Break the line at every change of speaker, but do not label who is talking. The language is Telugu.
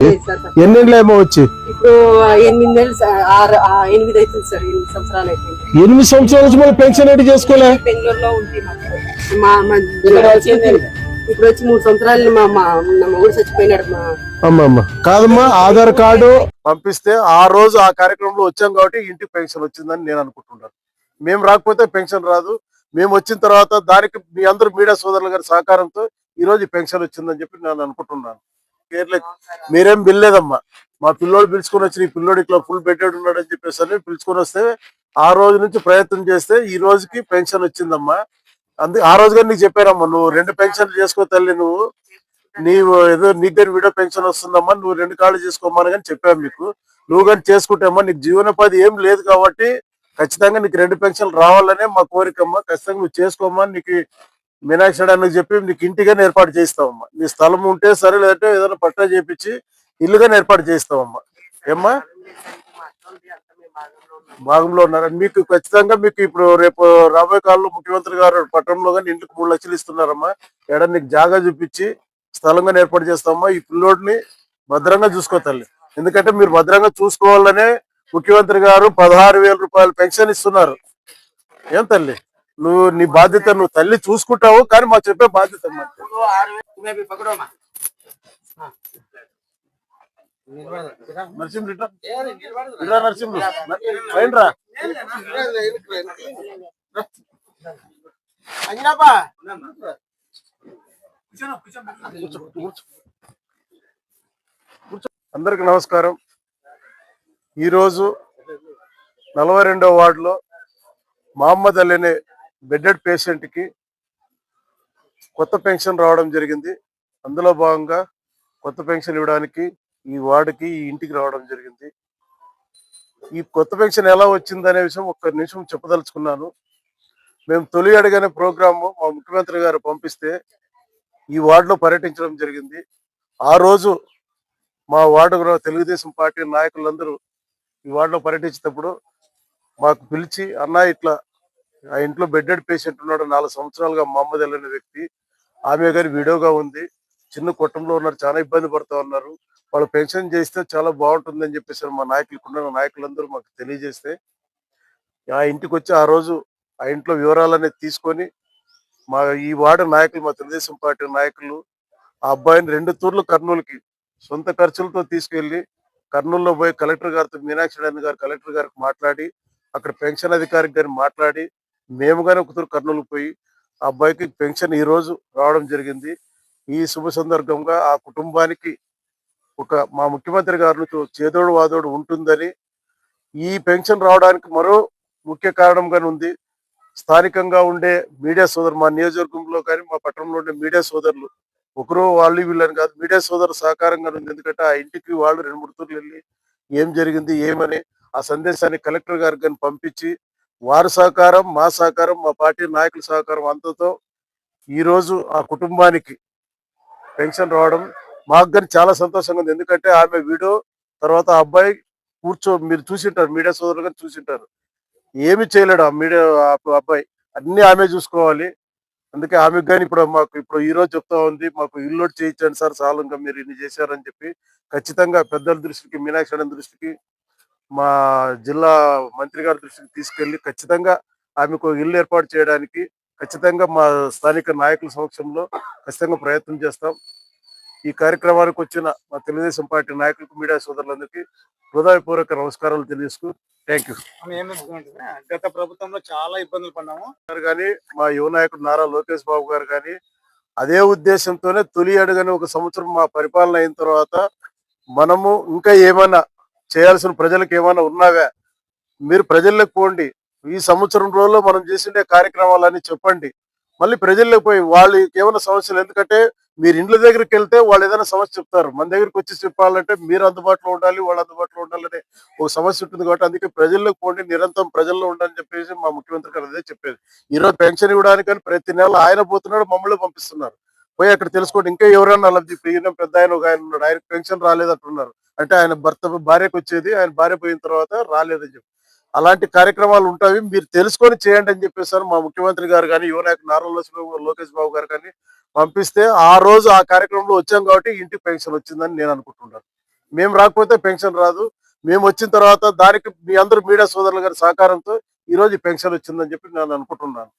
లేదు సార్ తక్కువ.
ఎన్నేళ్ళు ఏమో వచ్చి
ఇప్పుడు ఎనిమిది సంవత్సరాలు అయిపోయింది.
ఎనిమిది సంవత్సరాల నుంచి మళ్ళీ పెన్షన్ ఏంటి చేసుకోలే?
బెంగళూరులో ఉంది మాకు. మా మా ఇప్పుడు వచ్చి మూడు సంవత్సరాలు మా మా మా మొగుడు చచ్చిపోయినాడు మా.
అమ్మమ్మ. కాదమ్మా ఆధార్ కార్డు. పంపిస్తే ఆ రోజు ఆ కార్యక్రమంలో వచ్చాం కాబట్టి ఇంటికి పెన్షన్ వచ్చిందని నేను అనుకుంటున్నాను. మేము రాకపోతే పెన్షన్ రాదు. మేము వచ్చిన తర్వాత దానికి మీ అందరూ మీడియా సోదరుల గారి సహకారంతో ఈ రోజు పెన్షన్ వచ్చిందని చెప్పి నేను అనుకుంటున్నాను. కేర్లే. మీరేం బిల్లేదమ్మా. మా పిల్లోడు పిలుచుకొని వచ్చి ఈ పిల్లోడు ఇట్లా ఫుల్ బెడ్డెడ్ ఉన్నాడు అని చెప్పేసి అని పిలుచుకొని వస్తే ఆ రోజు నుంచి ప్రయత్నం చేస్తే ఈ రోజుకి పెన్షన్ వచ్చిందమ్మా. అందుకే ఆ రోజుగా నీకు చెప్పారమ్మా నువ్వు రెండు పెన్షన్లు చేసుకో తల్లి నువ్వు నీవు ఏదో నీ దగ్గర వీడియో పెన్షన్ వస్తుందమ్మా నువ్వు రెండు కాళ్ళు చేసుకోమని కానీ చెప్పాము మీకు నువ్వు కానీ చేసుకుంటామా నీకు జీవనోపాధి ఏం లేదు కాబట్టి ఖచ్చితంగా నీకు రెండు పెన్షన్లు రావాలనే మా కోరికమ్మా. ఖచ్చితంగా నువ్వు చేసుకోమా నీకు మీనాక్షి అని చెప్పి నీకు ఇంటిగానే ఏర్పాటు చేస్తావమ్మా నీ స్థలం ఉంటే సరే లేదంటే ఏదైనా పట్టా చేపించి ఇల్లుగానే ఏర్పాటు చేస్తావమ్మా ఏమ్మా? భాగంలో ఉన్నారు. మీకు ఖచ్చితంగా మీకు ఇప్పుడు రేపు రాబోయే కాలంలో ముఖ్యమంత్రి గారు పట్టణంలో కానీ ఇంటికి మూడు లక్షలు ఇస్తున్నారమ్మా. ఎడ నీకు జాగా చూపించి స్థలంగా ఏర్పాటు చేస్తామమ్మా ఈ పిల్లోడిని భద్రంగా చూసుకో తల్లి. ఎందుకంటే మీరు భద్రంగా చూసుకోవాలనే ముఖ్యమంత్రి గారు పదహారు రూపాయలు పెన్షన్ ఇస్తున్నారు. ఏం తల్లి? నువ్వు నీ బాధ్యత నువ్వు తల్లి చూసుకుంటావు కానీ మాకు చెప్పే బాధ్యత రా. అందరికి నమస్కారం. ఈరోజు నలభై రెండవ వార్డులో మహమ్మద్ అలీ అనే బెడ్డెడ్ పేషెంట్కి కొత్త పెన్షన్ రావడం జరిగింది. అందులో భాగంగా కొత్త పెన్షన్ ఇవ్వడానికి ఈ వార్డుకి ఈ ఇంటికి రావడం జరిగింది. ఈ కొత్త పెన్షన్ ఎలా వచ్చింది అనే విషయం ఒక్క నిమిషం చెప్పదలుచుకున్నాను. మేము తొలి అడిగిన ప్రోగ్రాము మా ముఖ్యమంత్రి గారు పంపిస్తే ఈ వార్డులో పర్యటించడం జరిగింది. ఆ రోజు మా వార్డు తెలుగుదేశం పార్టీ నాయకులందరూ ఈ వార్డులో పర్యటించేటప్పుడు మాకు పిలిచి అన్న ఇట్లా ఆ ఇంట్లో బెడ్డెడ్ పేషెంట్ ఉన్నాడు నాలుగు సంవత్సరాలుగా మా అమ్మ తెలియని వ్యక్తి. ఆమె గారి విడోగా ఉంది. చిన్న కుటుంబంలో ఉన్నారు చాలా ఇబ్బంది పడుతూ ఉన్నారు. వాళ్ళు పెన్షన్ చేస్తే చాలా బాగుంటుందని చెప్పేసి మా నాయకులకు ఉన్న నాయకులందరూ మాకు తెలియజేస్తే ఆ ఇంటికి వచ్చి ఆ రోజు ఆ ఇంట్లో వివరాలన్నీ తీసుకొని మా ఈ వార్డు నాయకులు మా తెలుగుదేశం పార్టీ నాయకులు ఆ అబ్బాయిని రెండు తూర్లు కర్నూలుకి సొంత ఖర్చులతో తీసుకెళ్ళి కర్నూలులో పోయి కలెక్టర్ గారితో మీనాక్షి గారు కలెక్టర్ గారికి మాట్లాడి అక్కడ పెన్షన్ అధికారికి గారిని మాట్లాడి మేము కానీ ఒకతూరు కర్నూలు పోయి ఆ అబ్బాయికి పెన్షన్ ఈ రోజు రావడం జరిగింది. ఈ శుభ సందర్భంగా ఆ కుటుంబానికి ఒక మా ముఖ్యమంత్రి గారి చేదోడు వాదోడు ఉంటుందని ఈ పెన్షన్ రావడానికి మరో ముఖ్య కారణంగానే ఉంది. స్థానికంగా ఉండే మీడియా సోదరు మా నియోజకవర్గంలో కానీ మా పట్టణంలో ఉండే మీడియా సోదరులు ఒకరు వాళ్ళు వీళ్ళని కాదు మీడియా సోదరు సహకారంగా ఉంది. ఎందుకంటే ఆ ఇంటికి వాళ్ళు రెండు మూడు తూర్లు వెళ్ళి ఏం జరిగింది ఏమని ఆ సందేశాన్ని కలెక్టర్ గారికి కానీ పంపించి వారి సహకారం మా సహకారం మా పార్టీ నాయకుల సహకారం అంతతో ఈ రోజు ఆ కుటుంబానికి పెన్షన్ రావడం మాకు కానీ చాలా సంతోషంగా ఉంది. ఎందుకంటే ఆమె వీడియో తర్వాత అబ్బాయి కూర్చో మీరు చూసింటారు మీడియా సోదరులు కానీ చూసింటారు. ఏమి చేయలేడు ఆ మీడియా అబ్బాయి. అన్ని ఆమె చూసుకోవాలి. అందుకే ఆమెకు కానీ ఇప్పుడు మాకు ఇప్పుడు ఈ రోజు చెప్తా ఉంది మాకు ఇల్లు చేయించండి సార్ సాలంగా మీరు ఇన్ని చేశారని చెప్పి ఖచ్చితంగా పెద్దల దృష్టికి మీనాక్షి దృష్టికి మా జిల్లా మంత్రి గారి దృష్టికి తీసుకెళ్ళి ఖచ్చితంగా ఆమెకు ఇల్లు ఏర్పాటు చేయడానికి ఖచ్చితంగా మా స్థానిక నాయకుల సమక్షంలో ఖచ్చితంగా ప్రయత్నం చేస్తాం. ఈ కార్యక్రమానికి వచ్చిన మా తెలుగుదేశం పార్టీ నాయకులకు మీడియా సోదరులందరికీ హృదయపూర్వక నమస్కారాలు తెలియజేసుకు థ్యాంక్ యూ.
గత ప్రభుత్వంలో చాలా ఇబ్బందులు పడ్డాము.
గారు కానీ మా యువ నాయకుడు నారా లోకేష్ బాబు గారు కానీ అదే ఉద్దేశంతోనే తొలి అడుగని ఒక సంవత్సరం మా పరిపాలన అయిన తర్వాత మనము ఇంకా ఏమైనా చేయాల్సిన ప్రజలకు ఏమైనా ఉన్నావా? మీరు ప్రజల్లోకి పోండి. ఈ సంవత్సరం రోజుల్లో మనం చేసిండే కార్యక్రమాలన్నీ చెప్పండి. మళ్ళీ ప్రజల్లోకి పోయి వాళ్ళకి ఏమైనా సమస్యలు? ఎందుకంటే మీరు ఇండ్ల దగ్గరికి వెళ్తే వాళ్ళు ఏదైనా సమస్య చెప్తారు. మన దగ్గరికి వచ్చి చెప్పాలంటే మీరు అందుబాటులో ఉండాలి వాళ్ళు అందుబాటులో ఉండాలనే ఒక సమస్య ఉంటుంది కాబట్టి అందుకే ప్రజల్లోకి పోండి. నిరంతరం ప్రజల్లో ఉండాలని చెప్పేసి మా ముఖ్యమంత్రి గారు అదే చెప్పేది. ఈ రోజు పెన్షన్ ఇవ్వడానికి ప్రతి నెల ఆయన పోతున్నాడు మమ్మల్ని పంపిస్తున్నారు. పోయి అక్కడ తెలుసుకోండి. ఇంకా ఎవరన్నా లబ్ధి ఇప్పుడు ఈయన పెద్ద ఆయన ఒక ఆయన ఉన్నాడు. ఆయనకు పెన్షన్ రాలేదంటున్నారు. అంటే ఆయన భర్త భార్యకు వచ్చేది ఆయన భార్య పోయిన తర్వాత రాలేదని చెప్పి. అలాంటి కార్యక్రమాలు ఉంటాయి. మీరు తెలుసుకొని చేయండి అని చెప్పేసి మా ముఖ్యమంత్రి గారు కానీ యువ నాయకుడు నారా లోకేష్ లోకేష్ బాబు గారు కానీ పంపిస్తే ఆ రోజు ఆ కార్యక్రమంలో వచ్చాం కాబట్టి ఇంటికి పెన్షన్ వచ్చిందని నేను అనుకుంటున్నాను. మేము రాకపోతే పెన్షన్ రాదు. మేము వచ్చిన తర్వాత దానికి మీ అందరూ మీడియా సోదరుల గారి సహకారంతో ఈ రోజు పెన్షన్ వచ్చిందని చెప్పి నేను అనుకుంటున్నాను.